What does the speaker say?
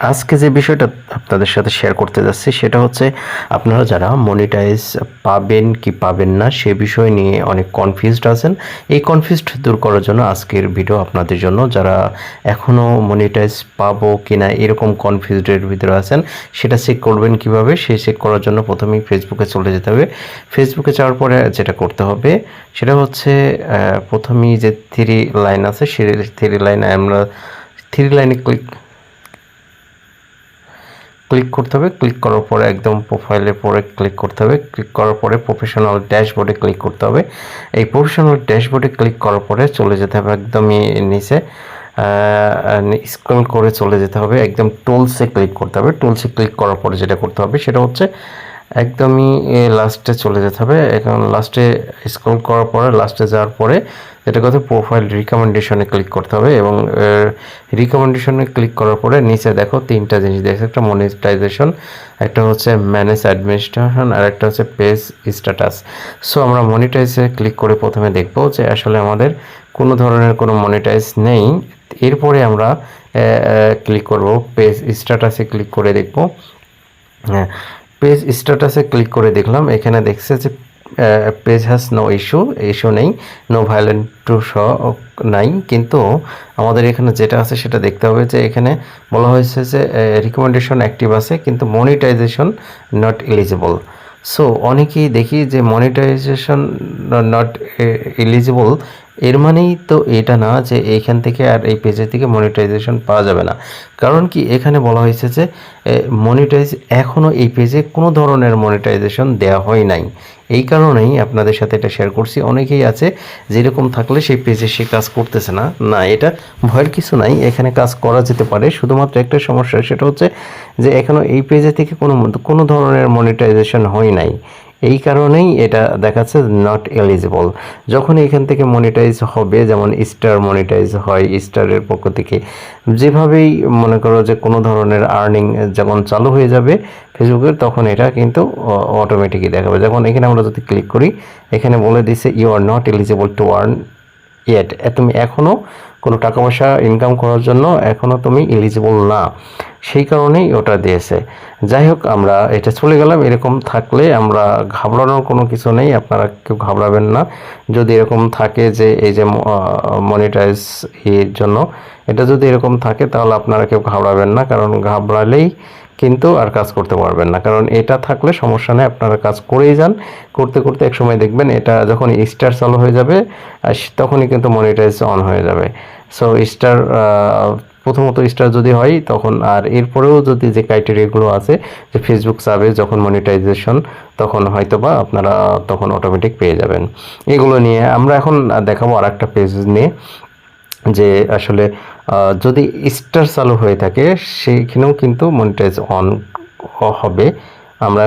আজকে যে বিষয়টা আপনাদের সাথে শেয়ার করতে যাচ্ছি, সেটা হচ্ছে আপনারা যারা মনিটাইজ পাবেন কি পাবেন না, সে বিষয় নিয়ে অনেক কনফিউজড আছেন। এই কনফিউজড দূর করার জন্য আজকের ভিডিও আপনাদের জন্য, যারা এখনও মনিটাইজ পাবো কি না এরকম কনফিউজডের ভিতরে আছেন, সেটা চেক করবেন কীভাবে সেই চেক করার জন্য প্রথমেই ফেসবুকে চলে যেতে হবে। ফেসবুকে যাওয়ার পরে যেটা করতে হবে, সেটা হচ্ছে প্রথমেই যে থ্রি লাইন আছে সেই থ্রি লাইনে আমরা থ্রি লাইনে ক্লিক ক্লিক করতে হবে ক্লিক করার পরে একদম প্রোফাইলের পরে ক্লিক করতে হবে ক্লিক করার পরে প্রফেশনাল ড্যাশবোর্ডে ক্লিক করতে হবে। এই প্রফেশনাল ড্যাশবোর্ডে ক্লিক করার পরে চলে যেতে হবে একদমই নিচে স্ক্রল করে চলে যেতে হবে, একদম টুলসে ক্লিক করতে হবে। টুলসে ক্লিক করার পরে যেটা করতে হবে সেটা হচ্ছে একদমই লাস্টে চলে যেতে হবে। এখন লাস্টে স্ক্রল করার পরে লাস্টে যাওয়ার পরে যেটা কথা প্রোফাইল রিকমেন্ডেশনে ক্লিক করতে হবে এবং রিকমেন্ডেশনে ক্লিক করার পরে নিচে দেখো তিনটা জিনিস। দেখছে একটা মনিটাইজেশন একটা হচ্ছে ম্যানেজ অ্যাডমিনিস্ট্রেশন আর একটা হচ্ছে পেজ স্ট্যাটাস সো আমরা মনিটাইজে ক্লিক করে প্রথমে দেখব যে আসলে আমাদের কোনো ধরনের কোনো মনিটাইজ নেই। এরপরে আমরা ক্লিক করব পেজ স্ট্যাটাসে ক্লিক করে দেখব। হ্যাঁ পেজ স্ট্যাটাসে ক্লিক করে দেখলাম। এখানে দেখছে যে page has no issue issue নেই নো ভায়োলেন্ট টু শ নাই, কিন্তু আমাদের এখানে যেটা আছে সেটা দেখতে হবে যে এখানে বলা হয়েছে যে রিকমেন্ডেশন অ্যাক্টিভ আছে, কিন্তু মনিটাইজেশন নট এলিজিবল সো অনেকেই দেখি যে মনিটাইজেশন নট এলিজিবল এর মানেই তো এটা না যে এইখান থেকে আর এই পেজের থেকে মনিটাইজেশন পাওয়া যাবে না। কারণ কি এখানে বলা হয়েছে যে মনিটাইজ এখনও এই পেজে কোনো ধরনের মনিটাইজেশন দেওয়া হয় নাই। এই কারণেই আপনাদের সাথে এটা শেয়ার করছি। অনেকেই আছে যেরকম থাকলে সেই পেজে সে কাজ করতেছে না। না, এটা ভয়ের কিছু নাই। এখানে কাজ করা যেতে পারে। শুধুমাত্র একটা সমস্যা সেটা হচ্ছে যে এখনও এই পেজে থেকে কোনো কোনো ধরনের মনিটাইজেশন হয় নাই। এই কারণেই এটা দেখাচ্ছে নট এলিজিবল যখন এখান থেকে মনিটাইজ হবে, যেমন স্টার মনিটাইজ হয় স্টারের পক্ষ থেকে, যেভাবেই মনে করো যে কোনো ধরনের আর্নিং যখন চালু হয়ে যাবে ফেসবুকের, তখন এটা কিন্তু অটোমেটিকই দেখাবে। যখন এখানে আমরা যদি ক্লিক করি, এখানে বলে দিছে you are not eligible to earn yet তুমি এখনও কোনো টাকা পয়সা ইনকাম করার জন্য এখনও তুমি এলিজিবল না। সেই কারণেই ওটা দিয়েছে। যাই হোক, আমরা এটা চলে গেলাম। এরকম থাকলে আমরা ঘাবড়ানোর কোনো কিছু নেই। আপনারা কেউ ঘাবড়াবেন না। যদি এরকম থাকে যে এই যে মনিটাইজ এর জন্য, এটা যদি এরকম থাকে তাহলে আপনারা কেউ ঘাবড়াবেন না। কারণ ঘাবড়ালেই কিন্তু আর কাজ করতে পারবেন না। কারণ এটা থাকলে সমস্যা নেই, আপনারা কাজ করেই যান। করতে করতে এক সময় দেখবেন এটা যখন স্টার চালু হয়ে যাবে তখনই কিন্তু মনিটাইজ অন হয়ে যাবে। সো স্টার প্রথমত স্টার যদি হয়, তখন আর এরপরেও যদি যে ক্রাইটেরিয়াগুলো আছে, যে ফেসবুক চাবে যখন মনিটাইজেশন তখন হয়তো বা আপনারা তখন অটোমেটিক পেয়ে যাবেন। এগুলো নিয়ে আমরা এখন দেখাবো আর একটা পেজ নিয়ে। যে আসলে যদি স্টার চালু হয়ে থাকে সেখানেও কিন্তু মনিটাইজ অন হবে। আমরা